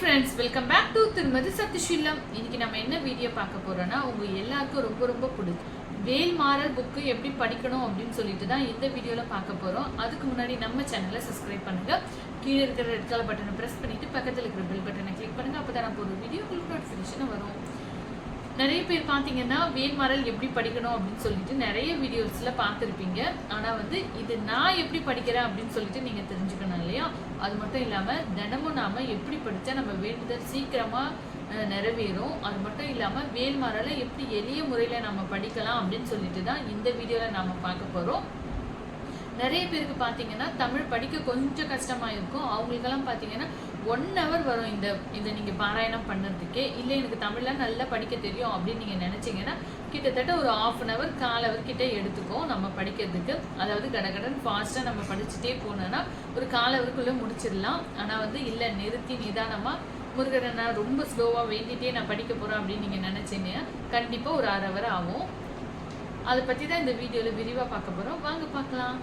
Friends welcome back to திருமதி சத்துஷீலம் இன்னைக்கு நம்ம என்ன வீடியோ பார்க்க போறோம்னா உங்க எல்லாருக்கும் ரொம்ப ரொம்ப பிடிக்கும். வேல்மாறல் புக்கு எப்படி படிக்கணும் அப்படின்னு சொல்லிட்டு தான் இந்த வீடியோல பார்க்க போறோம். அதுக்கு முன்னாடி நம்ம சேனலை சப்ஸ்கிரைப் பண்ணுங்க. கீழே இருக்கிற ரெட் கலர் பட்டனை பிரஸ் பண்ணிட்டு பக்கத்தில் இருக்கிற பெல் பட்டனை கிளிக் பண்ணுங்க. அப்பதான் நான் ஒரு வீடியோ உங்களுக்கு நோட்டிஃபிகேஷன் வரும். நிறைய பேர் பார்த்தீங்கன்னா வேல்மாறல் எப்படி படிக்கணும் அப்படின்னு சொல்லிட்டு நிறைய வீடியோஸில் பார்த்துருப்பீங்க. ஆனால் வந்து இது நான் எப்படி படிக்கிறேன் அப்படின்னு சொல்லிட்டு நீங்கள் தெரிஞ்சுக்கணும் இல்லையா? அது மட்டும் இல்லாமல் தினமும் நாம் எப்படி படித்தா நம்ம வேண்டுதல் சீக்கிரமாக நிறைவேறும். அது மட்டும் இல்லாமல் வேல்மாறலை எப்படி எளிய முறையில் நம்ம படிக்கலாம் அப்படின்னு சொல்லிட்டு தான் இந்த வீடியோவில் நாம் பார்க்க போகிறோம் நிறைய பேருக்கு பார்த்தீங்கன்னா தமிழ் படிக்க கொஞ்சம் கஷ்டமாக இருக்கும். அவங்களுக்கெல்லாம் பார்த்தீங்கன்னா ஒன் ஹவர் வரும் இந்த இதை நீங்கள் பாராயணம் பண்ணுறதுக்கே இல்லை எனக்கு தமிழ்லாம் நல்லா படிக்க தெரியும் அப்படின்னு நீங்கள் நினச்சிங்கன்னா கிட்டத்தட்ட ஒரு ஆஃப் அன் ஹவர் கால் ஹவர் கிட்டே எடுத்துக்கும் நம்ம படிக்கிறதுக்கு. அதாவது கடகடன் ஃபாஸ்ட்டாக நம்ம படிச்சுட்டே போனோன்னா ஒரு கால் ஹவருக்குள்ளே முடிச்சிடலாம். ஆனால் வந்து இல்லை நிறுத்தி நிதானமாக முருகரை நான் ரொம்ப ஸ்லோவாக வேண்டிகிட்டே நான் படிக்க போகிறேன் அப்படின்னு நீங்கள் நினச்சிங்க கண்டிப்பாக ஒரு அரை ஹவர் ஆகும். அதை பற்றி தான் இந்த வீடியோவில் விரிவாக பார்க்க போகிறோம் வாங்க பார்க்கலாம்.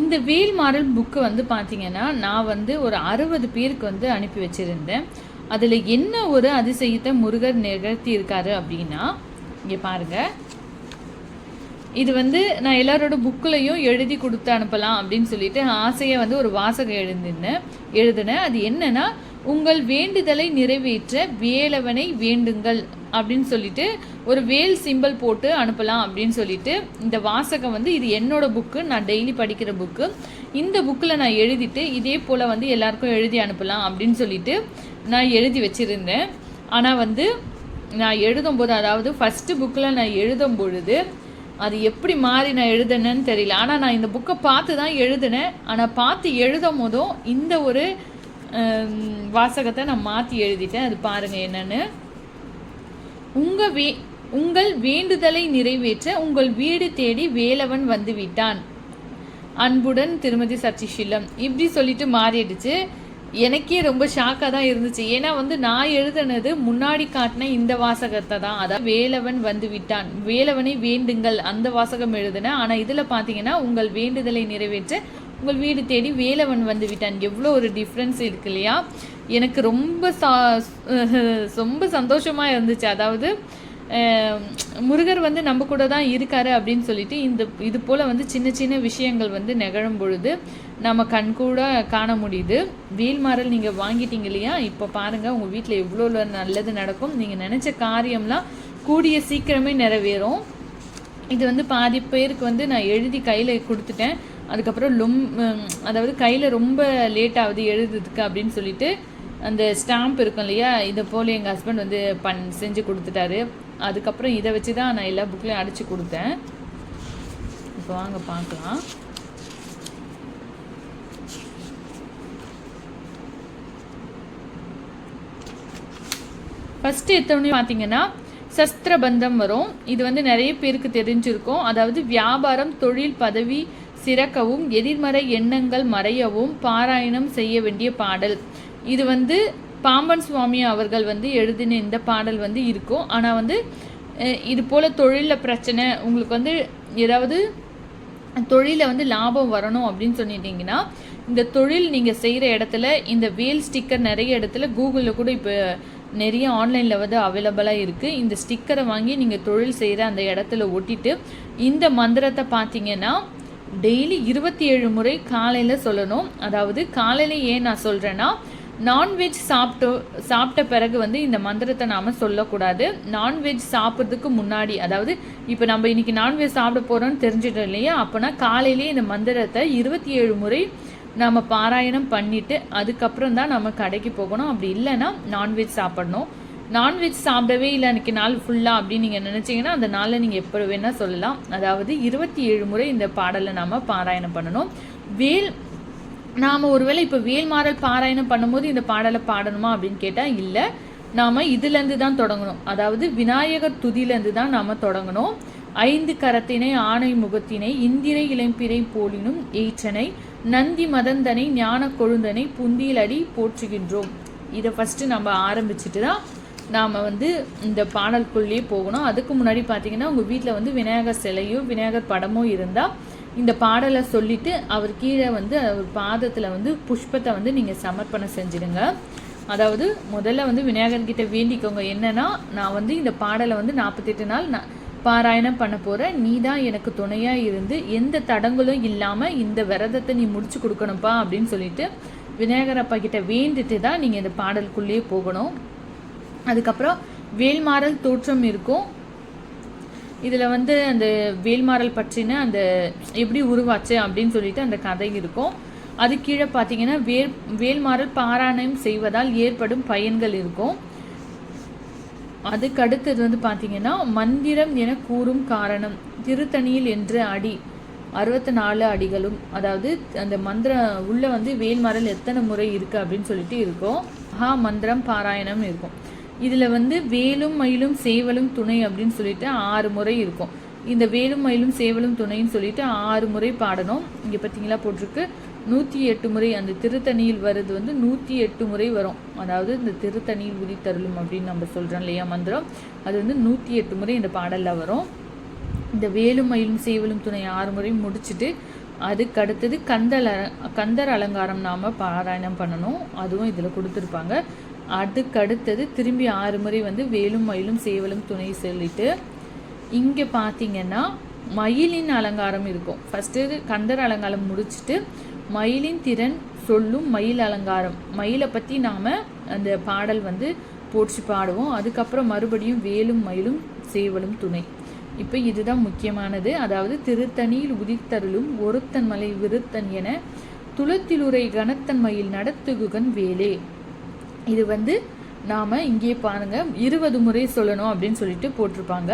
இந்த வேல் மாடல் புக்கு வந்து பார்த்தீங்கன்னா நான் வந்து ஒரு அறுபது பேருக்கு வந்து அனுப்பி வச்சுருந்தேன். அதில் என்ன ஒரு அதிசயத்தை முருகர் நிகழ்த்தி இருக்காரு அப்படின்னா இங்கே பாருங்க. இது வந்து நான் எல்லாரோட புக்கிலையும் எழுதி கொடுத்து அனுப்பலாம் அப்படின்னு சொல்லிட்டு ஆசையை வந்து ஒரு வாசகம் எழுந்திருந்தேன் எழுதினேன். அது என்னன்னா உங்கள் வேண்டுதலை நிறைவேற்ற வேலவனை வேண்டுங்கள் அப்படின்னு சொல்லிட்டு ஒரு வேல் சிம்பிள் போட்டு அனுப்பலாம் அப்படின்னு சொல்லிட்டு இந்த வாசகம் வந்து இது என்னோட புக்கு நான் டெய்லி படிக்கிற புக்கு இந்த புக்கில் நான் எழுதிட்டு இதே போல் வந்து எல்லாருக்கும் எழுதி அனுப்பலாம் அப்படின்னு சொல்லிட்டு நான் எழுதி வச்சுருந்தேன். ஆனால் வந்து நான் எழுதும்போது அதாவது ஃபஸ்ட்டு புக்கில் நான் எழுதும் பொழுது அது எப்படி மாறி நான் எழுதுனேன்னு தெரியல. ஆனால் நான் இந்த புக்கை பார்த்து தான் எழுதினேன். ஆனால் பார்த்து எழுதும் போதும் இந்த ஒரு வாசகத்தை நான் மாற்றி எழுதிட்டேன். அது பாருங்கள் என்னன்னு. உங்கள் வே உங்கள் வேண்டுதலை நிறைவேற்ற உங்கள் வீடு தேடி வேலவன் வந்து விட்டான் அன்புடன் திருமதி சச்சிஷிலம். இப்படி சொல்லிட்டு மாறிடுச்சு. எனக்கே ரொம்ப ஷாக்காக தான் இருந்துச்சு. ஏன்னா வந்து நான் எழுதுனது முன்னாடி காட்டின இந்த வாசகத்தை தான். அதான் வேலவன் வந்து விட்டான் வேலவனை வேண்டுங்கள். அந்த வாசகம் எழுதுனேன். ஆனால் இதில் பார்த்தீங்கன்னா உங்கள் வேண்டுதலை நிறைவேற்ற உங்கள் வீடு தேடி வேலவன் வந்து விட்டான். எவ்வளோ ஒரு டிஃப்ரென்ஸ் இருக்கு இல்லையா? எனக்கு ரொம்ப சா ரொம்ப சந்தோஷமாக இருந்துச்சு. அதாவது முருகர் வந்து நம்ம கூட தான் இருக்காரு அப்படின்னு சொல்லிட்டு இந்த இது போல் வந்து சின்ன சின்ன விஷயங்கள் வந்து நிகழும் பொழுது நம்ம கண் கூட காண முடியுது. வேல்மாறல் நீங்கள் வாங்கிட்டீங்க இல்லையா? இப்போ பாருங்கள் உங்கள் வீட்டில் எவ்வளோ நல்லது நடக்கும். நீங்கள் நினச்ச காரியம்லாம் கூடிய சீக்கிரமே நிறைவேறும். இது வந்து பாதி பேருக்கு வந்து நான் எழுதி கையில் கொடுத்துட்டேன். அதுக்கப்புறம் லொம் அதாவது கையில் ரொம்ப லேட் ஆகுது எழுதுறதுக்கு அப்படின்னு சொல்லிட்டு அந்த ஸ்டாம்ப் இருக்கும் இல்லையா இதை போல் எங்கள் ஹஸ்பண்ட் வந்து பண் செஞ்சு கொடுத்துட்டாரு. அதுக்கப்புறம் இதை வச்சு தான் நான் எல்லா புக்லையும் அடித்து கொடுத்தேன். இப்போ வாங்க பார்க்கலாம். ஃபஸ்ட்டு எத்தனையும் பார்த்தீங்கன்னா சஸ்திரபந்தம் வரும். இது வந்து நிறைய பேருக்கு தெரிஞ்சிருக்கும். அதாவது வியாபாரம் தொழில் பதவி சிறக்கவும் எதிர்மறை எண்ணங்கள் மறையவும் பாராயணம் செய்ய வேண்டிய பாடல். இது வந்து பாம்பன் சுவாமி அவர்கள் வந்து எழுதின இந்த பாடல் வந்து இருக்கும். ஆனால் வந்து இது போல் தொழிலில் பிரச்சனை உங்களுக்கு வந்து ஏதாவது தொழிலில் வந்து லாபம் வரணும் அப்படின்னு சொல்லிட்டீங்கன்னா இந்த தொழில் நீங்கள் செய்கிற இடத்துல இந்த வேல் ஸ்டிக்கர் நிறைய இடத்துல கூகுளில் கூட இப்போ நிறைய ஆன்லைனில் வந்து அவைலபிளாக இருக்குது இந்த ஸ்டிக்கரை வாங்கி நீங்கள் தொழில் செய்கிற அந்த இடத்துல ஒட்டிட்டு இந்த மந்திரத்தை பார்த்தீங்கன்னா டெய்லி இருபத்தி ஏழு முறை காலையில் சொல்லணும். அதாவது காலையில் ஏன் நான் சொல்கிறேன்னா நான்வெஜ் சாப்பிட்டு சாப்பிட்ட பிறகு வந்து இந்த மந்திரத்தை நாம் சொல்லக்கூடாது. நான்வெஜ் சாப்பிட்றதுக்கு முன்னாடி அதாவது இப்போ நம்ம இன்றைக்கி நான்வெஜ் சாப்பிட போகிறோம்னு தெரிஞ்சிட்டோம் இல்லையா? அப்போனா காலையிலேயே இந்த மந்திரத்தை இருபத்தி ஏழு முறை நம்ம பாராயணம் பண்ணிவிட்டு அதுக்கப்புறம் தான் நம்ம கடைக்கு போகணும். அப்படி இல்லைன்னா நான்வெஜ் சாப்பிடணும். நான்வெஜ் சாப்பிடவே இல்லை அன்றைக்கி நாள் ஃபுல்லாக அப்படின்னு நீங்கள் நினச்சிங்கன்னா அந்த நாளில் நீங்கள் எப்போ வேணால் சொல்லலாம். அதாவது இருபத்தி ஏழு முறை இந்த பாடலை நாம் பாராயணம் பண்ணணும். வேல் நாம் ஒருவேளை இப்போ வேல்மாறல் பாராயணம் பண்ணும்போது இந்த பாடலை பாடணுமா அப்படின்னு கேட்டால் இல்லை. நாம் இதுலேருந்து தான் தொடங்கணும். அதாவது விநாயகர் துதியிலேருந்து தான் நாம் தொடங்கணும். ஐந்து கரத்தினை ஆணை முகத்தினை இந்திரை இளம்பிரை போலினும் ஏற்றனை நந்தி மதந்தனை ஞான கொழுந்தனை புந்தியிலடி போற்றுகின்றோம். இதை ஃபஸ்ட்டு நம்ம ஆரம்பிச்சுட்டு தான் நாம் வந்து இந்த பாடலுக்குள்ளேயே போகணும். அதுக்கு முன்னாடி பார்த்தீங்கன்னா உங்கள் வீட்டில் வந்து விநாயகர் சிலையோ விநாயகர் படமோ இருந்தால் இந்த பாடலை சொல்லிட்டு அவர் கீழே வந்து அவர் பாதத்தில் வந்து புஷ்பத்தை வந்து நீங்கள் சமர்ப்பணம் செஞ்சுடுங்க. அதாவது முதல்ல வந்து விநாயகர்கிட்ட வேண்டிக்கோங்க. என்னன்னா நான் வந்து இந்த பாடலை வந்து நாற்பத்தெட்டு நாள் நான் பாராயணம் பண்ண போகிறேன் நீ தான் எனக்கு துணையாக இருந்து எந்த தடங்களும் இல்லாமல் இந்த விரதத்தை நீ முடிச்சு கொடுக்கணும்ப்பா அப்படின்னு சொல்லிட்டு விநாயகர் அப்பா கிட்ட வேண்டிட்டு தான் நீங்கள் இந்த பாடலுக்குள்ளேயே போகணும். அதுக்கப்புறம் வேல்மாறல் தோற்றம் இருக்கும். இதில் வந்து அந்த வேல்மாறல் பற்றின அந்த எப்படி உருவாச்சு அப்படின்னு சொல்லிட்டு அந்த கதை இருக்கும். அது கீழே பார்த்தீங்கன்னா வேல் வேல்மாறல் பாராயணம் செய்வதால் ஏற்படும் பயன்கள் இருக்கும். அதுக்கு அடுத்தது வந்து பார்த்தீங்கன்னா மந்திரம் என கூறும் காரணம். திருத்தணியில் என்ற அடி அறுபத்தி நாலு அடிகளும் அதாவது அந்த மந்திர உள்ள வந்து வேல்மரல் எத்தனை முறை இருக்கு அப்படின்னு சொல்லிட்டு இருக்கும். மகா மந்திரம் பாராயணம் இருக்கும். இதில் வந்து வேலும் மயிலும் சேவலும் துணை அப்படின்னு சொல்லிட்டு ஆறு முறை இருக்கும். இந்த வேலும் மயிலும் சேவலும் துணைன்னு சொல்லிட்டு ஆறு முறை பாடணும். இங்கே பார்த்தீங்களா போட்டிருக்கு. நூற்றி எட்டு முறை அந்த திருத்தணியில் வருது வந்து நூற்றி எட்டு முறை வரும். அதாவது இந்த திருத்தணியில் உதித்தருளும் அப்படின்னு நம்ம சொல்கிறோம் இல்லையா மந்திரம். அது வந்து நூற்றி எட்டு முறை இந்த பாடலில் வரும். இந்த வேலும் மயிலும் சேவலும் துணை ஆறு முறை முடிச்சுட்டு அதுக்கு அடுத்தது கந்தல கந்தர் அலங்காரம் நாம் பாராயணம் பண்ணணும். அதுவும் இதில் கொடுத்துருப்பாங்க. அதுக்கு அடுத்தது திரும்பி ஆறு முறை வந்து வேலும் மயிலும் சேவலும் துணை சொல்லிட்டு இங்கே பார்த்தீங்கன்னா மயிலின் அலங்காரம் இருக்கும். ஃபஸ்ட்டு கந்தர் அலங்காரம் முடிச்சுட்டு மயிலின் திறன் சொல்லும் மயில் அலங்காரம். மயிலை பற்றி நாம் அந்த பாடல் வந்து போற்றி பாடுவோம். அதுக்கப்புறம் மறுபடியும் வேலும் மயிலும் சேவலும் துணை. இப்போ இதுதான் முக்கியமானது. அதாவது திருத்தணியில் உதித்தருளும் ஒருத்தன் மலை விருத்தன் என துளத்திலுரை கனத்தன் மயில் நடத்துகுகன் வேலே. இது வந்து நாம் இங்கே பாருங்க இருபது முறை சொல்லணும் அப்படின்னு சொல்லிட்டு போட்டிருப்பாங்க.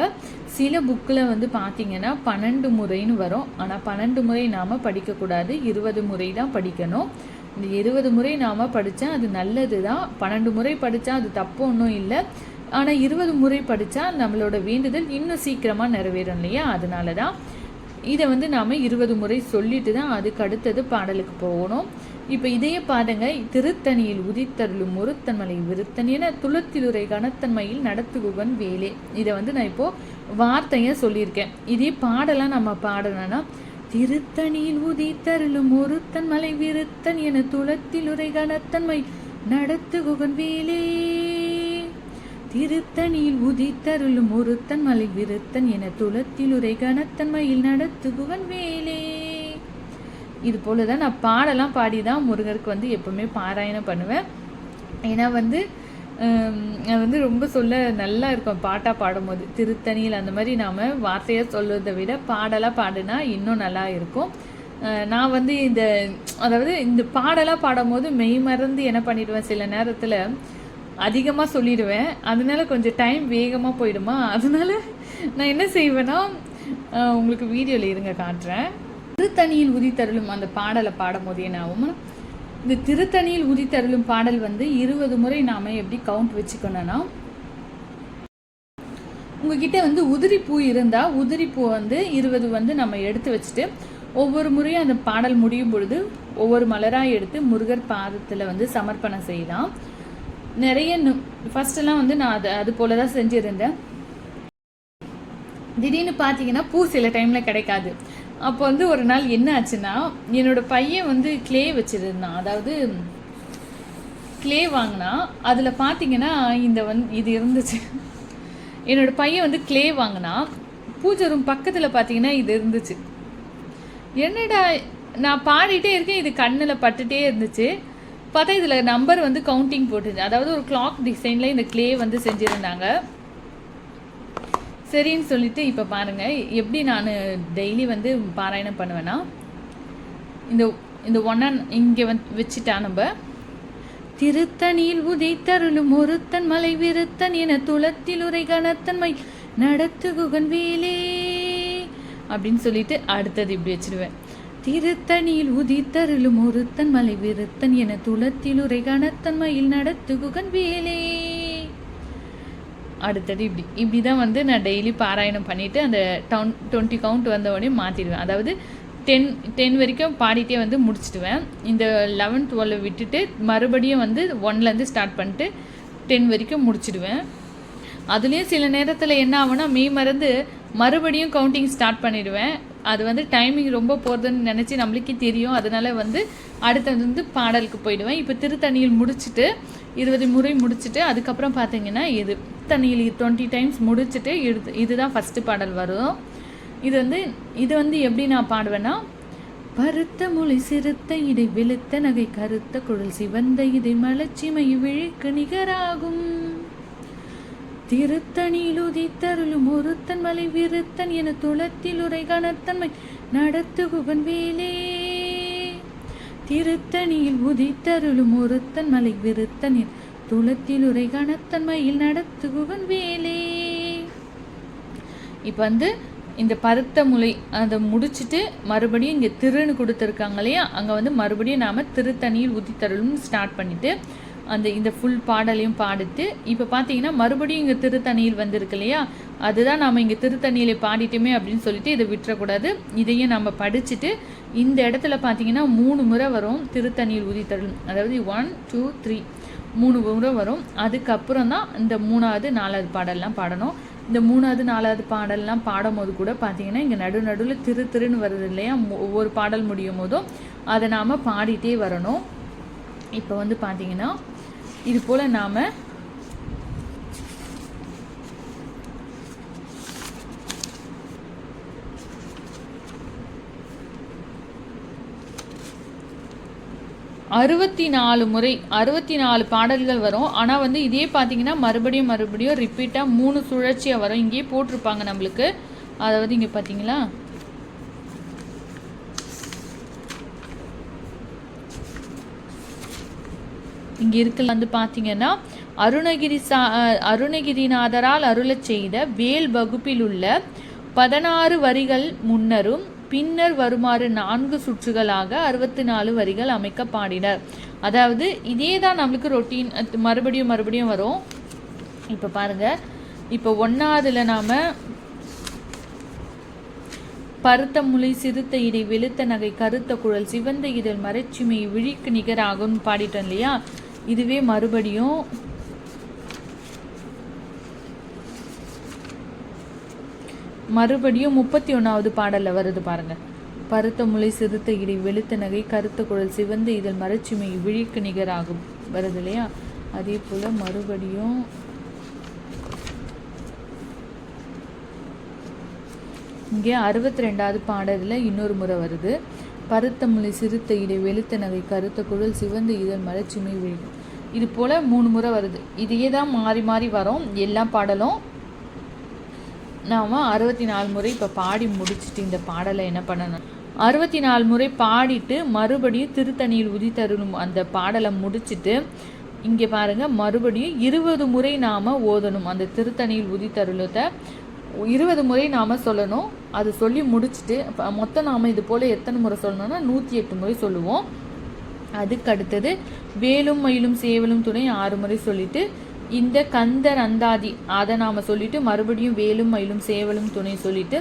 சில புக்கில் வந்து பார்த்தீங்கன்னா பன்னெண்டு முறைன்னு வரும். ஆனால் பன்னெண்டு முறை நாம் படிக்கக்கூடாது. இருபது முறை தான் படிக்கணும். இந்த இருபது முறை நாம் படித்தா அது நல்லது தான் பன்னெண்டு முறை படித்தா அது தப்பு ஒன்றும் இல்லை. ஆனால் இருபது முறை படித்தா நம்மளோட வேண்டுதல் இன்னும் சீக்கிரமாக நிறைவேறும் இல்லையா? அதனால தான் இதை வந்து நாம் இருபது முறை சொல்லிட்டு தான் அதுக்கு அடுத்தது பாடலுக்கு போகணும். இப்போ இதையே பாருங்க திருத்தணியில் உதித்தருளும் ஒருத்தன்மலை விருத்தன் என துளத்திலுரை கனத்தன்மையில் நடத்துகுவன் வேலே. இதை வந்து நான் இப்போ வார்த்தையாக சொல்லியிருக்கேன். இதே பாடலாம் நம்ம பாடணும்னா திருத்தணியில் உதித்தருளும் ஒருத்தன் மலை விருத்தன் என துளத்திலுரை கனத்தன்மை நடத்துகுகன் வேலே. திருத்தணியில் உதித்தருளும் ஒருத்தன் மலை விருத்தன் என துளத்திலுரை கனத்தன்மையில் நடத்துகுவன் வேலே. இது போல தான் நான் பாடலாம் பாடி தான் முருகருக்கு வந்து எப்போவுமே பாராயணம் பண்ணுவேன். ஏன்னா வந்து அது வந்து ரொம்ப சொல்ல நல்லா இருக்கும் பாட்டாக பாடும்போது. திருத்தணியில் அந்த மாதிரி நாம் வார்த்தையாக சொல்வதை விட பாடலாக பாடுனா இன்னும் நல்லா இருக்கும். நான் வந்து இந்த அதாவது இந்த பாடலாக பாடும்போது மெய் மறந்து என்ன பண்ணிடுவேன்? சில நேரத்தில் அதிகமாக சொல்லிடுவேன். அதனால கொஞ்சம் டைம் வேகமாக போயிடுமா? அதனால நான் என்ன செய்வேன்னா உங்களுக்கு வீடியோவில் இருங்க காட்டுறேன். திருத்தணியில் உதித்தருளும் அந்த பாடலை பாடும்போதே என்ன ஆகும் இந்த திருத்தணியில் உதித்தருளும் பாடல் வந்து இருபது முறை நாம் எப்படி கவுண்ட் வச்சுக்கணும்னா உங்ககிட்ட வந்து உதிரி பூ இருந்தால் உதிரி பூ வந்து இருபது வந்து நம்ம எடுத்து வச்சுட்டு ஒவ்வொரு முறையும் அந்த பாடல் முடியும் பொழுது ஒவ்வொரு மலராக எடுத்து முருகர் பாதத்தில் வந்து சமர்ப்பணம் செய்யலாம். நிறைய ஃபஸ்ட்டெல்லாம் வந்து நான் அது அது போல தான் செஞ்சுருந்தேன். திடீர்னு பார்த்தீங்கன்னா பூ சில டைமில் கிடைக்காது. அப்போ வந்து ஒரு நாள் என்ன ஆச்சுன்னா என்னோட பையன் வந்து கிளே வச்சுருந்தான். அதாவது கிளே வாங்கினா அதில் பார்த்தீங்கன்னா இந்த வந்து இது இருந்துச்சு. என்னோட பையன் வந்து கிளே வாங்கினா பூஜை ரூம் பக்கத்தில் பார்த்தீங்கன்னா இது இருந்துச்சு. என்னடா நான் பாடிட்டே இருக்கேன் இது கண்ணில் பட்டுட்டே இருந்துச்சு. பார்த்தா இதில் நம்பர் வந்து கவுண்டிங் போட்டுது அதாவது ஒரு கிளாக் டிசைனில் இந்த கிளே வந்து செஞ்சுருந்தாங்க. சரின்னு சொல்லிட்டு இப்போ பாருங்கள் எப்படி நான் டெய்லி வந்து பாராயணம் பண்ணுவேன்னா இந்த இந்த ஒன்ன இங்கே வந்து வச்சுட்டா நம்ம திருத்தணியில் உதைத்தருளும் ஒருத்தன் மலை விருத்தன் என துளத்தில் உரை கனத்தன்மை நடத்து குகன் வேலே அப்படின்னு சொல்லிட்டு அடுத்தது இப்படி வச்சிருவேன். திருத்தணியில் உதித்தருளும் ஒருத்தன் மலை விருத்தன் என துளத்தில் உரை கணத்தன் மயில் நடத்து குகன் வேலே அடுத்தது இப்படி. இப்படி தான் வந்து நான் டெய்லி பாராயணம் பண்ணிவிட்டு அந்த டவுன் டுவெண்ட்டி கவுண்ட் வந்த உடனே மாற்றிடுவேன் அதாவது டென் டென் வரைக்கும் பாடிட்டே வந்து முடிச்சிடுவேன். இந்த லெவன் டுவெல் விட்டுட்டு மறுபடியும் வந்து ஒன்லேருந்து ஸ்டார்ட் பண்ணிட்டு டென் வரைக்கும் முடிச்சிடுவேன். அதுலேயும் சில நேரத்தில் என்ன ஆகும்னா மெய் மறந்து மறுபடியும் கவுண்டிங் ஸ்டார்ட் பண்ணிடுவேன். அது வந்து டைமிங் ரொம்ப போகிறதுன்னு நினச்சி நம்மளுக்கே தெரியும். அதனால் வந்து அடுத்தது வந்து பாடலுக்கு போயிடுவேன். இப்போ திருத்தணியில் முடிச்சுட்டு இருபது முறை முடிச்சுட்டு அதுக்கப்புறம் பார்த்தீங்கன்னா இது. தண்ணியில் டுவெண்ட்டி டைம்ஸ் முடிச்சுட்டு இது இதுதான் ஃபஸ்ட்டு பாடல் வரும். இது வந்து இது வந்து எப்படி நான் பாடுவேன்னா பருத்த மொழி சிறுத்த இடை வெளுத்த நகை கருத்த குழல் சிவந்த இதை மலச்சிமை விழிக்கு நிகராகும். திருத்தணியில் உதித்தருளும் ஒருத்தன் மலை விருத்தன் என துளத்தில் உரை கணத்தன்மை நடத்துகுவன் வேலே. திருத்தணியில் உதித்தருளும் ஒருத்தன் மலை விருத்தன் என் துளத்தில் உரை கணத்தன்மையில் நடத்துகுவன் வேலே. இப்போ வந்து இந்த பருத்த முலை அதை முடிச்சுட்டு மறுபடியும் இங்கே திருன்னு கொடுத்துருக்காங்க இல்லையா? அங்கே வந்து மறுபடியும் நாம் திருத்தணியில் உதித்தருளும் ஸ்டார்ட் பண்ணிவிட்டு அந்த இந்த ஃபுல் பாடலையும் பாடிட்டு இப்போ பார்த்தீங்கன்னா மறுபடியும் இங்கே திருத்தணியில் வந்திருக்கு இல்லையா? அதுதான் நாம் இங்கே திருத்தணியில் பாடிட்டோமே அப்படின்னு சொல்லிட்டு இதை விட்டுறக்கூடாது. இதையும் நம்ம படிச்சுட்டு இந்த இடத்துல பார்த்தீங்கன்னா மூணு முறை வரும் திருத்தணியில் உதித்தருளும் அதாவது ஒன் டூ த்ரீ மூணு முறை வரும். அதுக்கப்புறம் தான் இந்த மூணாவது நாலாவது பாடல்லாம் பாடணும். இந்த மூணாவது நாலாவது பாடல்லாம் பாடும்போது கூட பார்த்தீங்கன்னா இங்கே நடு நடுவில் திரு திருன்னு வருது இல்லையா? ஒவ்வொரு பாடல் முடியும் போதும். அதை நாம் பாடிட்டே வரணும். இப்போ வந்து பார்த்தீங்கன்னா இது போல் நாம் அறுபத்தி நாலு முறை அறுபத்தி நாலு பாடல்கள் வரும். ஆனால் வந்து இதே பார்த்தீங்கன்னா மறுபடியும் மறுபடியும் ரிப்பீட்டாக மூணு சுழற்சியாக வரும். இங்கேயே போட்டிருப்பாங்க நம்மளுக்கு. அதாவது இங்கே பார்த்தீங்களா இங்கே இருக்குல்ல வந்து பார்த்தீங்கன்னா அருணகிரி சா அஹ் அருணகிரிநாதரால் அருளச் செய்த வேல் வகுப்பில் உள்ள பதினாறு வரிகள் முன்னரும் பின்னர் வருமாறு நான்கு சுற்றுகளாக அறுபத்தி நாலு வரிகள் அமைக்க பாடினர். அதாவது இதே தான் நம்மளுக்கு ரொட்டீன் மறுபடியும் மறுபடியும் வரும். இப்போ பாருங்க. இப்போ ஒன்றாவதுல நாம் பருத்த முளை சிறுத்த இடை வெளுத்த நகை கருத்த குழல் சிவந்த இதழ் மறைச்சுமை விழிக்கு நிகராகும்னு பாடிட்டோம் இல்லையா? இதுவே மறுபடியும் மறுபடியும் முப்பத்தி ஒன்றாவது பாடலில் வருது பாருங்க. பருத்த முளை சிறுத்த இடை வெளுத்த நகை கருத்த குழல் சிவந்த இதில் மறைச்சுமை விழிக்கு நிகராகும். வருது இல்லையா? அதே போல் மறுபடியும் இங்கே அறுபத்தி ரெண்டாவது பாடலில் இன்னொரு முறை வருது. பருத்த முளை சிறுத்த இடை வெளுத்த நகை கருத்த குழல் சிவந்த இதழ் மலச்சுமை விழிக்கும் இது போல் மூணு முறை வருது. இதையே தான் மாறி மாறி வரும். எல்லா பாடலும் நாம் அறுபத்தி நாலு முறை இப்போ பாடி முடிச்சுட்டு இந்த பாடலை என்ன பண்ணணும்? அறுபத்தி நாலு முறை பாடிட்டு மறுபடியும் திருத்தணியில் உதித்தருளும் அந்த பாடலை முடிச்சுட்டு இங்கே பாருங்க மறுபடியும் இருபது முறை நாம் ஓதணும். அந்த திருத்தணியில் உதித்தருளத்தை இருபது முறை நாம் சொல்லணும். அது சொல்லி முடிச்சுட்டு இப்போ மொத்தம் நாம் இது போல் எத்தனை முறை சொல்லணும்னா நூற்றி எட்டு முறை சொல்லுவோம். அதுக்கு அடுத்தது வேலும் மயிலும் சேவலும் துணை ஆறு முறை சொல்லிட்டு இந்த கந்தர் அந்தாதி அதை நாம் சொல்லிட்டு மறுபடியும் வேலும் மயிலும் சேவலும் துணை சொல்லிட்டு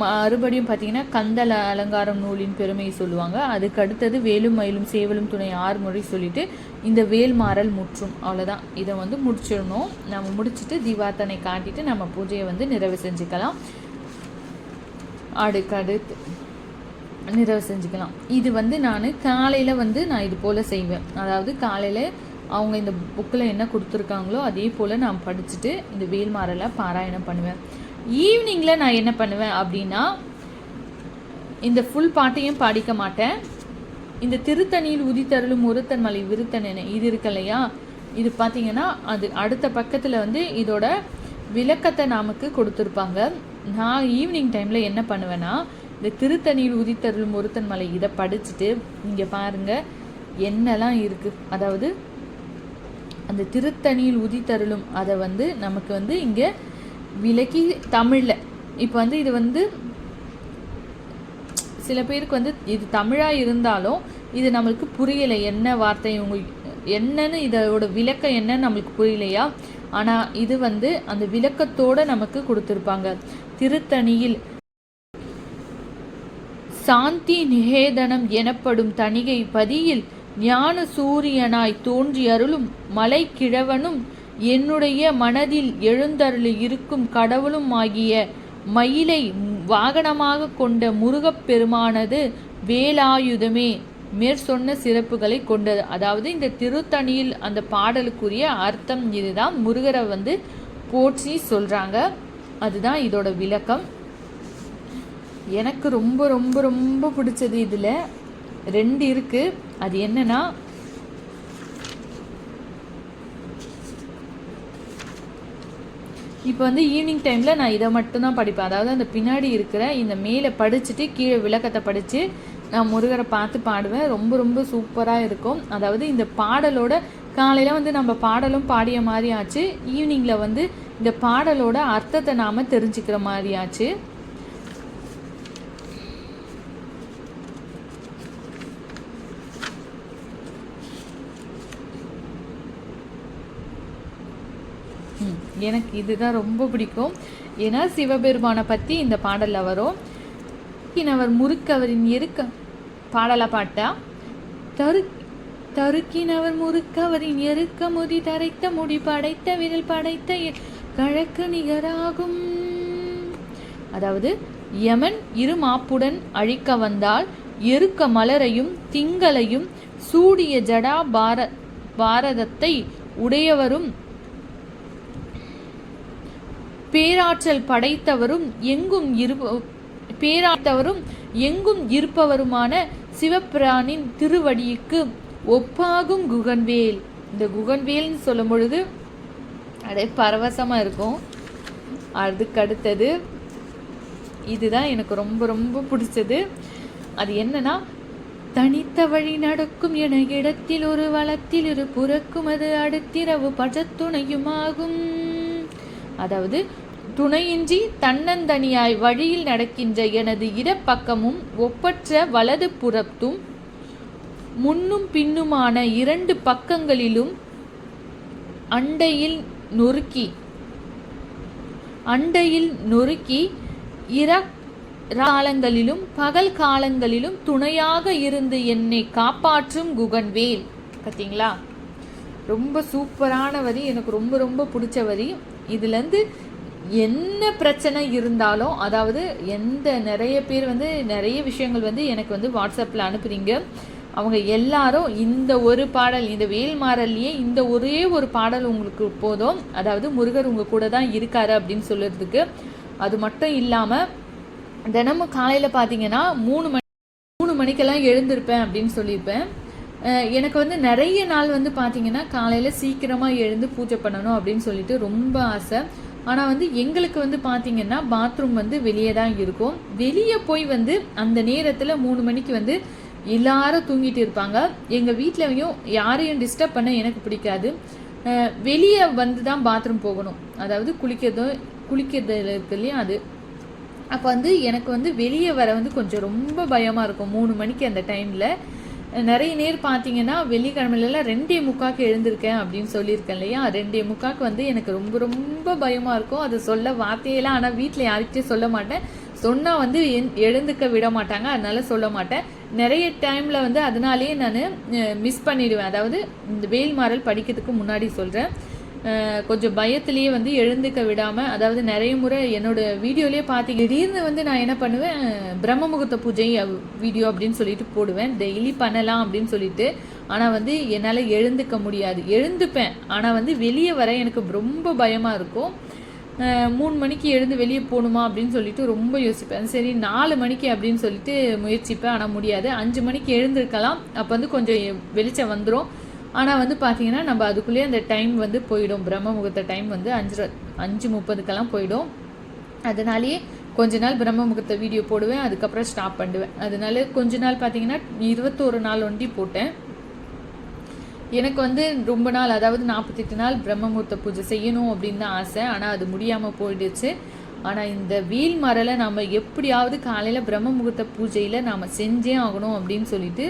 மறுபடியும் பார்த்தீங்கன்னா கந்தல அலங்காரம் நூலின் பெருமையை சொல்லுவாங்க. அதுக்கு அடுத்தது வேலும் மயிலும் சேவலும் துணை ஆறு முறை சொல்லிட்டு இந்த வேல் மாறல் முற்றும் அவ்வளோதான் இதை வந்து முடிச்சிடணும். நம்ம முடிச்சுட்டு தீபார்த்தனை காட்டிட்டு நம்ம பூஜையை வந்து நிறைவு செஞ்சுக்கலாம். அடுக்கடுத்து நிறைவு செஞ்சுக்கலாம். இது வந்து நான் காலையில் வந்து நான் இது போல் செய்வேன். அதாவது காலையில் அவங்க இந்த புக்கில் என்ன கொடுத்துருக்காங்களோ அதே போல் நான் படிச்சுட்டு இந்த வேல்மாறலை பாராயணம் பண்ணுவேன். ஈவினிங்கில் நான் என்ன பண்ணுவேன் அப்படின்னா இந்த ஃபுல் பாட்டையும் படிக்க மாட்டேன். இந்த திருத்தணியில் உதித்தருளும் ஒருத்தன் மலை விருத்தன் என இது இருக்கு இல்லையா? இது பார்த்தீங்கன்னா அது அடுத்த பக்கத்தில் வந்து இதோட விளக்கத்தை நமக்கு கொடுத்துருப்பாங்க. நான் ஈவினிங் டைமில் என்ன பண்ணுவேன்னா இந்த திருத்தணியில் உதித்தருளும் ஒருத்தன் மலை இதை படிச்சுட்டு இங்கே பாருங்க என்னெல்லாம் இருக்குது அதாவது அந்த திருத்தணியில் உதித்தருளும் அதை வந்து நமக்கு வந்து இங்கே விலக்கி தமிழில். இப்போ வந்து இது வந்து சில பேருக்கு வந்து இது தமிழாக இருந்தாலும் இது நம்மளுக்கு புரியலை என்ன வார்த்தை இவங்க என்னன்னு இதோட விளக்கம் என்னன்னு நம்மளுக்கு புரியலையா? ஆனால் இது வந்து அந்த விளக்கத்தோட நமக்கு கொடுத்துருப்பாங்க. திருத்தணியில். சாந்தி நிகேதனம் எனப்படும் தணிகை பதியில் ஞான சூரியனாய் தோன்றி அருளும் மலைக்கிழவனும் என்னுடைய மனதில் எழுந்தருளி இருக்கும் கடவுளும் ஆகிய மயிலை வாகனமாக கொண்ட முருகப்பெருமானது வேலாயுதமே. மேற்சொன்ன சிறப்புகளை கொண்டது. அதாவது இந்த திருத்தணியில் அந்த பாடலுக்குரிய அர்த்தம் இதுதான். முருகரை வந்து போற்றி சொல்கிறாங்க அதுதான் இதோட விளக்கம். எனக்கு ரொம்ப ரொம்ப ரொம்ப பிடிச்சது இதில் ரெண்டு இருக்குது அது என்னன்னா இப்போ வந்து ஈவினிங் டைமில் நான் இதை மட்டும்தான் படிப்பேன். அதாவது அந்த பின்னாடி இருக்கிற இந்த மேலே படிச்சுட்டு கீழே விளக்கத்தை படித்து நான் முருகரை பார்த்து பாடுவேன். ரொம்ப ரொம்ப சூப்பராக இருக்கும். அதாவது இந்த பாடலோட காலையில் வந்து நம்ம பாடலும் பாடிய மாதிரி ஆச்சு. ஈவினிங்கில் வந்து இந்த பாடலோட அர்த்தத்தை நாம் தெரிஞ்சுக்கிற மாதிரி ஆச்சு எனக்கு இதுதான் ரொம்ப பிடிக்கும். ஏன்னா சிவபெருமானை பற்றி இந்த பாடலில் வரும். கிணவர் முறுக்கவரின் எருக்க பாடலை பாட்டா? தரு தருக்கினவர் முறுக்கவரின் எருக்க முதி தரைத்த முடி படைத்த விரல் படைத்த எ- கழக்கு நிகராகும். அதாவது யமன் இரு மாப்புடன் அழிக்க வந்தால் எருக்க மலரையும் திங்களையும் சூடிய ஜடா பார பாரதத்தை உடையவரும் பேராற்றல் படைத்தவரும் எங்கும் இருப்ப பேராத்தவரும் எங்கும் இருப்பவருமான சிவபிரானின் திருவடிக்கு ஒப்பாகும் குகன்வேல். இந்த குகன்வேல்னு சொல்லும் பொழுது அப்படியே பரவசமாக இருக்கும். அதுக்கு அடுத்தது இதுதான் எனக்கு ரொம்ப ரொம்ப பிடிச்சது. அது என்னன்னா தனித்த வழி நடக்கும் என இடத்தில் ஒரு வளத்தில் இரு புறக்கும் அது அடுத்திரவு பஜத்துணையுமாகும் அதாவது துணையின்றி தன்னந்தனியாய் வழியில் நடக்கின்ற எனது இடப்பக்கமும் ஒப்பற்ற வலது புறத்தும் முன்னும் பின்னுமான இரண்டு பக்கங்களிலும் அண்டையில் நொறுக்கி. அண்டையில் நொறுக்கி இர காலங்களிலும் பகல் காலங்களிலும் துணையாக இருந்து என்னை காப்பாற்றும் குகன்வேல். பார்த்தீங்களா ரொம்ப சூப்பரான வரி எனக்கு ரொம்ப ரொம்ப பிடிச்ச வரி. இதுலேருந்து என்ன பிரச்சனை இருந்தாலும் அதாவது எந்த நிறைய பேர் வந்து நிறைய விஷயங்கள் வந்து எனக்கு வந்து வாட்ஸ்அப்பில் அனுப்புறீங்க அவங்க எல்லாரும் இந்த ஒரு பாடல் இந்த வேல்மாறல்லையே இந்த ஒரே ஒரு பாடல் உங்களுக்கு போதும். அதாவது முருகர் உங்கள் கூட தான் இருக்காரு அப்படின்னு சொல்லுறதுக்கு அது மட்டும் இல்லாமல் தினமும் காலையில் பார்த்தீங்கன்னா மூணு மணி மூணு மணிக்கெல்லாம் எழுந்திருப்பேன் அப்படின்னு சொல்லியிருப்பேன். எனக்கு வந்து நிறைய நாள் வந்து பார்த்தீங்கன்னா காலையில் சீக்கிரமாக எழுந்து பூஜை பண்ணணும் அப்படின்னு சொல்லிட்டு ரொம்ப ஆசை. ஆனால் வந்து எங்களுக்கு வந்து பார்த்தீங்கன்னா பாத்ரூம் வந்து வெளியே தான் இருக்கும். வெளியே போய் வந்து அந்த நேரத்தில் மூணு மணிக்கு வந்து எல்லாரும் தூங்கிட்டு இருப்பாங்க. எங்கள் வீட்டிலையும் யாரையும் டிஸ்டர்ப் பண்ண எனக்கு பிடிக்காது. வெளியே வந்து தான் பாத்ரூம் போகணும். அதாவது குளிக்கிறதும் குளிக்கிறது இருக்கு இல்லையா அது. அப்போ வந்து எனக்கு வந்து வெளியே வர வந்து கொஞ்சம் ரொம்ப பயமாக இருக்கும். மூணு மணிக்கு அந்த டைமில் நிறைய நேர் பார்த்தீங்கன்னா வெள்ளிக்கிழமையிலலாம் ரெண்டே முக்காக்கு எழுந்திருக்கேன் அப்படின்னு சொல்லியிருக்கேன் இல்லையா? ரெண்டே முக்காக்கு வந்து எனக்கு ரொம்ப ரொம்ப பயமாக இருக்கும். அது சொல்ல வார்த்தையெல்லாம் ஆனால் வீட்டில் யார்கிட்டையும் சொல்ல மாட்டேன். சொன்னால் வந்து எழுந்துக்க விட மாட்டாங்க. அதனால சொல்ல மாட்டேன். நிறைய டைமில் வந்து அதனாலேயே நான் மிஸ் பண்ணிடுவேன். அதாவது இந்த வேல்மாறல் படிக்கிறதுக்கு முன்னாடி சொல்கிறேன் கொஞ்சம் பயத்திலேயே வந்து எழுந்துக்க விடாமல் அதாவது நிறைய முறை என்னோட வீடியோலேயே பார்த்து திடீர்னு வந்து நான் என்ன பண்ணுவேன் பிரம்ம முகூர்த்த பூஜை வீடியோ அப்படின்னு சொல்லிட்டு போடுவேன். டெய்லி பண்ணலாம் அப்படின்னு சொல்லிட்டு. ஆனால் வந்து என்னால் எழுந்துக்க முடியாது. எழுந்துப்பேன். ஆனால் வந்து வெளியே வர எனக்கு ரொம்ப பயமாக இருக்கும். மூணு மணிக்கு எழுந்து வெளியே போகணுமா அப்படின்னு சொல்லிட்டு ரொம்ப யோசிப்பேன். சரி நாலு மணிக்கு அப்படின்னு சொல்லிட்டு முயற்சிப்பேன் ஆனால் முடியாது. அஞ்சு மணிக்கு எழுந்திருக்கலாம். அப்போ வந்து கொஞ்சம் வெளிச்சம் வந்துடும் ஆனால் வந்து பார்த்தீங்கன்னா நம்ம அதுக்குள்ளேயே அந்த டைம் வந்து போயிடும். பிரம்ம முகூர்த்த டைம் வந்து அஞ்சு அஞ்சு முப்பதுக்கெல்லாம் போயிடும். அதனாலேயே கொஞ்ச நாள் பிரம்ம முகூர்த்த வீடியோ போடுவேன் அதுக்கப்புறம் ஸ்டாப் பண்ணுவேன். அதனால கொஞ்ச நாள் பார்த்தீங்கன்னா இருபத்தோரு நாள் ஒண்டி போட்டேன். எனக்கு வந்து ரொம்ப நாள் அதாவது நாற்பத்தெட்டு நாள் பிரம்மமுகூர்த்த பூஜை செய்யணும் அப்படின்னு தான் ஆசை. ஆனால் அது முடியாமல் போயிடுச்சு. ஆனால் இந்த வீல் மரலை நம்ம எப்படியாவது காலையில் பிரம்ம முகூர்த்த பூஜையில் நாம் செஞ்சே ஆகணும் அப்படின்னு சொல்லிட்டு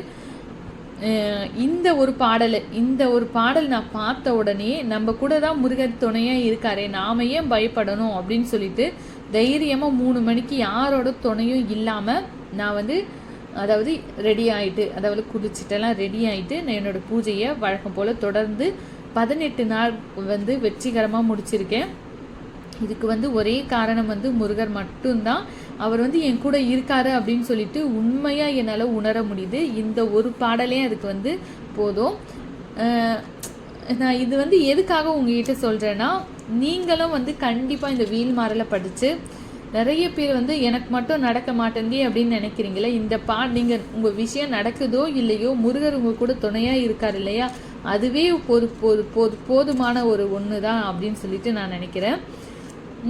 இந்த ஒரு பாடல் இந்த ஒரு பாடல் நான் பார்த்த உடனே நம்ம கூட தான் முருகர் துணையாக இருக்காரே நாம ஏன் பயப்படணும் அப்படின்னு சொல்லிட்டு தைரியமாக மூணு மணிக்கு யாரோட துணையும் இல்லாமல் நான் வந்து அதாவது ரெடி ஆகிட்டு அதாவது குளிச்சுட்டெல்லாம் ரெடி ஆகிட்டு நான் என்னோடய பூஜையை வழக்கம் போல் தொடர்ந்து பதினெட்டு நாள் வந்து வெற்றிகரமாக முடிச்சிருக்கேன். இதுக்கு வந்து ஒரே காரணம் வந்து முருகர் மட்டும்தான். அவர் வந்து என் கூட இருக்காரு அப்படின்னு சொல்லிட்டு உண்மையாக என்னால் உணர முடியுது. இந்த ஒரு பாடலே அதுக்கு வந்து போதும். நான் இது வந்து எதுக்காக உங்ககிட்ட சொல்கிறேன்னா நீங்களும் வந்து கண்டிப்பாக இந்த வீல் மாறலை படித்து நிறைய பேர் வந்து எனக்கு மட்டும் நடக்க மாட்டேங்குதே அப்படின்னு நினைக்கிறீங்களே இந்த பா நீங்கள் உங்கள் விஷயம் நடக்குதோ இல்லையோ முருகர் உங்கள் கூட துணையாக இருக்கார் இல்லையா? அதுவே போது போது போது போதுமான ஒரு ஒன்று தான் அப்படின்னு சொல்லிட்டு நான் நினைக்கிறேன்.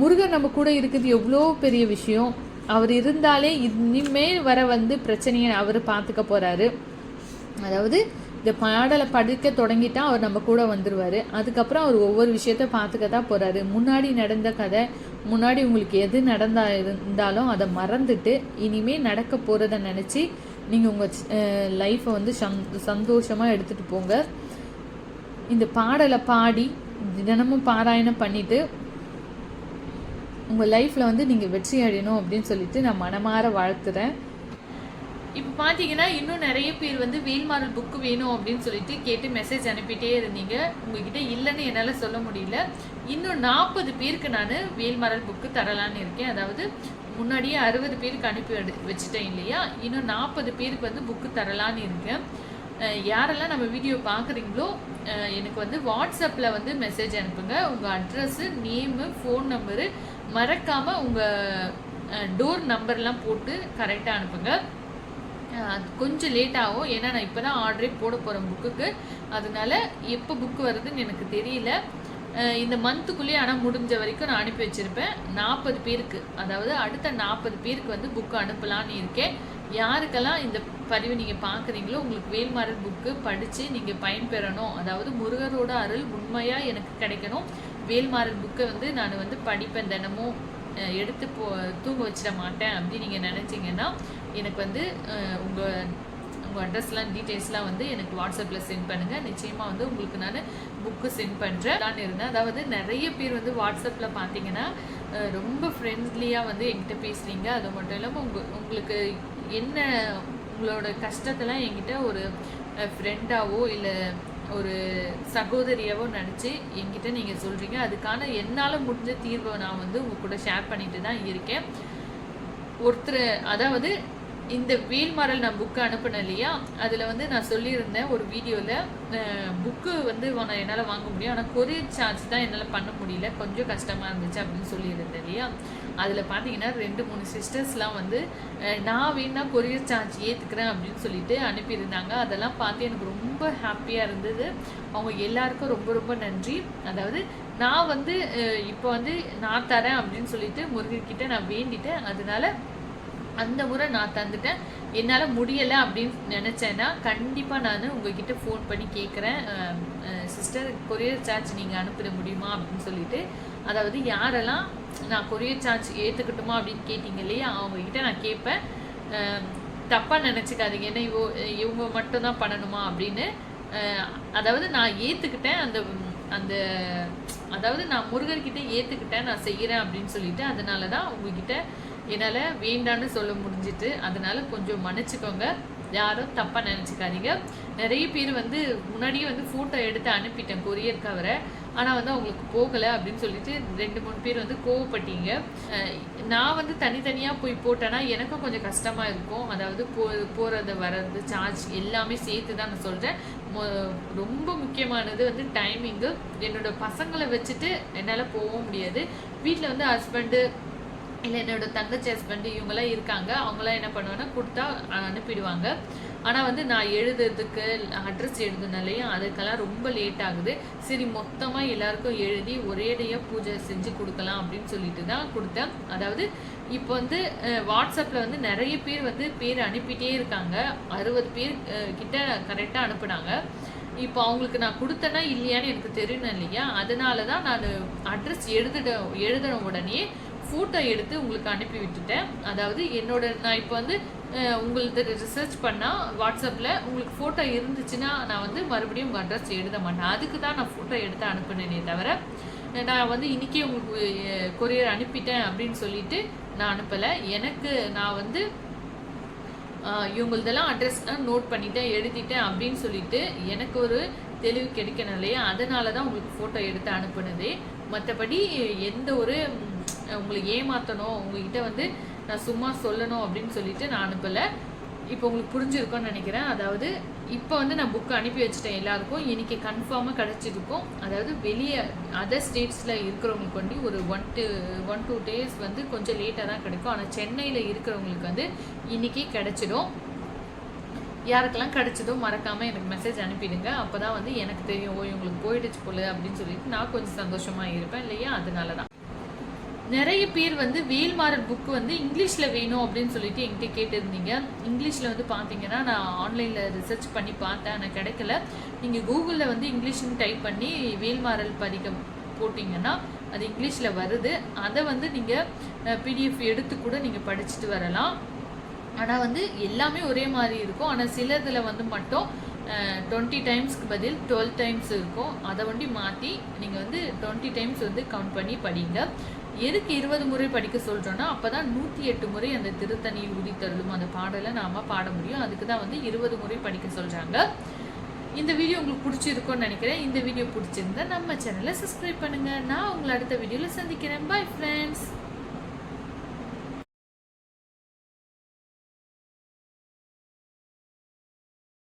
முருகன் நம்ம கூட இருக்குது எவ்வளோ பெரிய விஷயம். அவர் இருந்தாலே இனிமேல் வர வந்து பிரச்சனையை அவர் பார்த்துக்க போகிறாரு அதாவது இந்த பாடலை படிக்க தொடங்கிட்டா அவர் நம்ம கூட வந்துடுவார் அதுக்கப்புறம் அவர் ஒவ்வொரு விஷயத்த பார்த்துக்க தான் போகிறாரு முன்னாடி நடந்த கதை முன்னாடி உங்களுக்கு எது நடந்தா இருந்தாலும் அதை மறந்துட்டு இனிமேல் நடக்க போகிறத நினச்சி நீங்கள் உங்கள் லைஃப்பை வந்து சந் சந்தோஷமாக எடுத்துகிட்டு போங்க. இந்த பாடலை பாடி தினமும் பாராயணம் பண்ணிவிட்டு உங்கள் லைஃப்பில் வந்து நீங்கள் வெற்றி அடையணும் அப்படின்னு சொல்லிட்டு நான் மனமாற வாழ்த்துறேன். இப்போ பார்த்தீங்கன்னா இன்னும் நிறைய பேர் வந்து வேல்மாறல் புக்கு வேணும் அப்படின்னு சொல்லிட்டு கேட்டு மெசேஜ் அனுப்பிட்டே இருந்தீங்க. உங்ககிட்ட இல்லைன்னு என்னால் சொல்ல முடியல. இன்னும் நாற்பது பேருக்கு நான் வேல்மரல் புக்கு தரலான்னு இருக்கேன். அதாவது முன்னாடியே அறுபது பேருக்கு அனுப்பி வச்சுட்டேன் இல்லையா? இன்னும் நாற்பது பேருக்கு வந்து புக்கு தரலான்னு இருக்கேன். யாரெல்லாம் நம்ம வீடியோ பார்க்குறீங்களோ எனக்கு வந்து வாட்ஸ்அப்பில் வந்து மெசேஜ் அனுப்புங்க. உங்கள் அட்ரஸ்ஸு நேமு ஃபோன் நம்பரு மறக்காமல் உங்கள் டோர் நம்பர்லாம் போட்டு கரெக்டாக அனுப்புங்க. அது கொஞ்சம் லேட் ஆகும். ஏன்னா நான் இப்போ தான் ஆர்டரே போட போகிறேன் புக்குக்கு அதனால எப்போ புக்கு வருதுன்னு எனக்கு தெரியல. இந்த மந்த்துக்குள்ளேயே ஆனால் முடிஞ்ச வரைக்கும் நான் அனுப்பி வச்சுருப்பேன். நாற்பது பேருக்கு. அதாவது அடுத்த நாற்பது பேருக்கு வந்து புக்கு அனுப்பலான்னு இருக்கேன். யாருக்கெல்லாம் இந்த பதிவு நீங்கள் பார்க்குறீங்களோ உங்களுக்கு வேல்மாறல் புக்கு படித்து நீங்கள் பயன்பெறணும். அதாவது முருகரோட அருள் உண்மையாக எனக்கு கிடைக்கணும். வேல்மாறல் புக்கை வந்து நான் வந்து படிப்பேன் தினமும். எடுத்து போ தூங்க வச்சிட மாட்டேன். அப்படின்னு நீங்கள் நினச்சிங்கன்னா எனக்கு வந்து உங்கள் உங்கள் அட்ரஸ்லாம் டீட்டெயில்ஸ்லாம் வந்து எனக்கு வாட்ஸ்அப்பில் சென்ட் பண்ணுங்கள் நிச்சயமாக வந்து உங்களுக்கு நான் புக்கு சென்ட் பண்ணுறேன் இருந்தேன். அதாவது நிறைய பேர் வந்து வாட்ஸ்அப்பில் பார்த்தீங்கன்னா ரொம்ப ஃப்ரெண்ட்லியாக வந்து என்கிட்ட பேசுகிறீங்க அது மட்டும் இல்லாமல் உங்கள் உங்களுக்கு என்ன உங்களோட கஷ்டத்தெல்லாம் என்கிட்ட ஒரு ஃப்ரெண்டாவோ இல்லை ஒரு சகோதரியாவோ நினச்சி என்கிட்ட நீங்கள் சொல்கிறீங்க அதுக்கான என்னால் முடிஞ்ச தீர்வை நான் வந்து உங்கள் கூட ஷேர் பண்ணிட்டு தான் இருக்கேன். ஒருத்தர் அதாவது இந்த வேல்மாறல் நான் புக்கு அனுப்பினேன் இல்லையா? அதில் வந்து நான் சொல்லியிருந்தேன் ஒரு வீடியோவில் புக்கு வந்து என்னால் வாங்க முடியும். ஆனால் கொரியர் சார்ஜ் தான் என்னால் பண்ண முடியல. கொஞ்சம் கஷ்டமாக இருந்துச்சு அப்படின்னு சொல்லியிருந்தேன் இல்லையா? அதில் பார்த்தீங்கன்னா ரெண்டு மூணு சிஸ்டர்ஸ்லாம் வந்து நான் வேணா கொரியர் சார்ஜ் ஏற்றுக்கிறேன் அப்படின்னு சொல்லிட்டு அனுப்பியிருந்தாங்க. அதெல்லாம் பார்த்து எனக்கு ரொம்ப ஹாப்பியாக இருந்தது. அவங்க எல்லாருக்கும் ரொம்ப ரொம்ப நன்றி. அதாவது நான் வந்து இப்போ வந்து நான் தரேன் அப்படின்னு சொல்லிட்டு முருகர்கிட்ட நான் வேண்டிட்டேன். அதனால அந்த முறை நான் தந்துட்டேன். என்னால் முடியலை அப்படின்னு நினச்சேன்னா கண்டிப்பாக நான் உங்ககிட்ட ஃபோன் பண்ணி கேட்குறேன் சிஸ்டர் கொரியர் சார்ஜ் நீங்கள் அனுப்பிட முடியுமா அப்படின்னு சொல்லிட்டு. அதாவது யாரெல்லாம் நான் கொரியர் சார்ஜ் ஏற்றுக்கட்டுமா அப்படின்னு கேட்டிங்க இல்லையா அவங்கக்கிட்ட நான் கேட்பேன். தப்பாக நினச்சிக்காதீங்க. என்ன இவோ இவங்க மட்டும்தான் பண்ணணுமா அப்படின்னு. அதாவது நான் ஏற்றுக்கிட்டேன் அந்த அந்த அதாவது நான் முருகர்கிட்ட ஏற்றுக்கிட்டேன் நான் செய்கிறேன் அப்படின்னு சொல்லிட்டு அதனால தான் உங்ககிட்ட என்னால் வேண்டான்னு சொல்ல முடிஞ்சிட்டு அதனால் கொஞ்சம் மன்னிச்சுக்கோங்க. யாரும் தப்பாக நினச்சிக்காதீங்க. நிறைய பேர் வந்து முன்னாடியே வந்து ஃபோட்டோ எடுத்து அனுப்பிட்டேன் கொரியர் கவரை ஆனால் வந்து அவங்களுக்கு போகலை அப்படின்னு சொல்லிட்டு ரெண்டு மூணு பேர் வந்து கோவப்பட்டீங்க. நான் வந்து தனித்தனியாக போய் போட்டேன்னா எனக்கும் கொஞ்சம் கஷ்டமாக இருக்கும். அதாவது போ போகிறது வர்றது சார்ஜ் எல்லாமே சேர்த்து தான் நான் சொல்கிறேன் ரொம்ப முக்கியமானது வந்து டைமிங்கு என்னோட பசங்களை வச்சுட்டு என்னால் போகவும் முடியாது. வீட்டில் வந்து ஹஸ்பண்டு இல்லை என்னோட தங்கச்சி ஹஸ்பண்டு இவங்கெல்லாம் இருக்காங்க. அவங்களாம் என்ன பண்ணுவேன்னா கொடுத்தா அனுப்பிடுவாங்க. ஆனால் வந்து நான் எழுதுறதுக்கு அட்ரஸ் எழுதுனாலையும் அதுக்கெல்லாம் ரொம்ப லேட் ஆகுது. சரி மொத்தமாக எல்லாருக்கும் எழுதி ஒரேடியாக பூஜை செஞ்சு கொடுக்கலாம் அப்படின்னு சொல்லிட்டு தான் கொடுத்தேன். அதாவது இப்போ வந்து வாட்ஸ்அப்பில் வந்து நிறைய பேர் வந்து பேர் அனுப்பிட்டே இருக்காங்க. அறுபது பேர் கிட்ட கரெக்டாக அனுப்புனாங்க. இப்போ அவங்களுக்கு நான் கொடுத்தேன்னா இல்லையான்னு எனக்கு தெரியணும் இல்லையா? அதனால தான் நான் அட்ரஸ் எழுதிட எழுதின உடனே ஃபோட்டோ எடுத்து உங்களுக்கு அனுப்பி விட்டுட்டேன் அதாவது என்னோட நான் இப்போ வந்து உங்களுக்கு ரிசர்ச் பண்ணால் வாட்ஸ்அப்பில் உங்களுக்கு ஃபோட்டோ இருந்துச்சுன்னா நான் வந்து மறுபடியும் உங்கள் அட்ரஸ் எழுத மாட்டேன். அதுக்கு தான் நான் ஃபோட்டோ எடுத்து அனுப்புனேனே தவிர நான் வந்து இன்றைக்கே உங்களுக்கு கொரியர் அனுப்பிட்டேன் அப்படின்னு சொல்லிட்டு நான் அனுப்பலை. எனக்கு நான் வந்து இவங்களதெல்லாம் அட்ரஸ் நோட் பண்ணிட்டேன் எழுதிட்டேன் அப்படின்னு சொல்லிட்டு எனக்கு ஒரு தெளிவு கிடைக்கணும் இல்லையா? அதனால தான் உங்களுக்கு ஃபோட்டோ எடுத்து அனுப்புனதே. மற்றபடி எந்த ஒரு உங்களை ஏமாற்றணும் உங்ககிட்ட வந்து நான் சும்மா சொல்லணும் அப்படின்னு சொல்லிட்டு நான் அனுப்பலை. இப்போ உங்களுக்கு புரிஞ்சிருக்கும்னு நினைக்கிறேன். அதாவது இப்போ வந்து நான் புக் அனுப்பி வச்சுட்டேன் எல்லாருக்கும். இன்னைக்கு கன்ஃபார்மாக கிடச்சிருக்கும். அதாவது வெளியே அதர் ஸ்டேட்ஸில் இருக்கிறவங்களுக்கு வந்து ஒரு one two one two days வந்து கொஞ்சம் லேட்டாக தான் கிடைக்கும். ஆனால் சென்னையில் இருக்கிறவங்களுக்கு வந்து இன்றைக்கி கிடச்சிடும். யாருக்கெல்லாம் கிடைச்சதோ மறக்காமல் எனக்கு மெசேஜ் அனுப்பிடுங்க. அப்போ தான் வந்து எனக்கு தெரியும் ஓ இவங்களுக்கு போயிடுச்சு போல அப்படின்னு சொல்லிட்டு நான் கொஞ்சம் சந்தோஷமாக இருப்பேன் இல்லையா? அதனால தான் நிறைய பேர் வந்து வேல்மாறன் புக்கு வந்து இங்கிலீஷில் வேணும் அப்படின்னு சொல்லிட்டு என்கிட்ட கேட்டிருந்தீங்க. இங்கிலீஷில் வந்து பார்த்தீங்கன்னா நான் ஆன்லைனில் ரிசர்ச் பண்ணி பார்த்தேன். ஆனால் கிடைக்கல. நீங்கள் கூகுளில் வந்து இங்கிலீஷ்னு டைப் பண்ணி வேல்மாறல் பதிகம் போட்டிங்கன்னா அது இங்கிலீஷில் வருது. அதை வந்து நீங்கள் பிடிஎஃப் எடுத்து கூட நீங்கள் படிச்சுட்டு வரலாம். ஆனால் வந்து எல்லாமே ஒரே மாதிரி இருக்கும். ஆனால் சிலதில் வந்து மட்டும் டுவெண்ட்டி டைம்ஸ்க்கு பதில் டுவெல் டைம்ஸ் இருக்கும். அதை வண்டி மாற்றி நீங்கள் வந்து டுவெண்ட்டி டைம்ஸ் வந்து கவுண்ட் பண்ணி படிங்க. எதுக்கு இருபது முறை படிக்க சொல்கிறோன்னா அப்போ தான் நூற்றி எட்டு முறை அந்த திருத்தணியில் உதித்தருளும். அந்த பாடலை நாம் பாட முடியும். அதுக்கு தான் வந்து இருபது முறை படிக்க சொல்கிறாங்க இந்த வீடியோ உங்களுக்கு பிடிச்சிருக்கும்னு நினைக்கிறேன். இந்த வீடியோ பிடிச்சிருந்தா நம்ம சேனலை சப்ஸ்கிரைப் பண்ணுங்கள் நான் உங்களை அடுத்த வீடியோவில் சந்திக்கிறேன். Bye friends